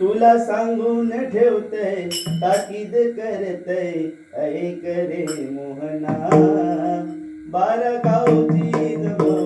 तुला सांगून ठेवते ताकीद करते ऐ करे मोहना. बारा गावची जमा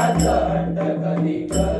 माझा हट्ट कधी कर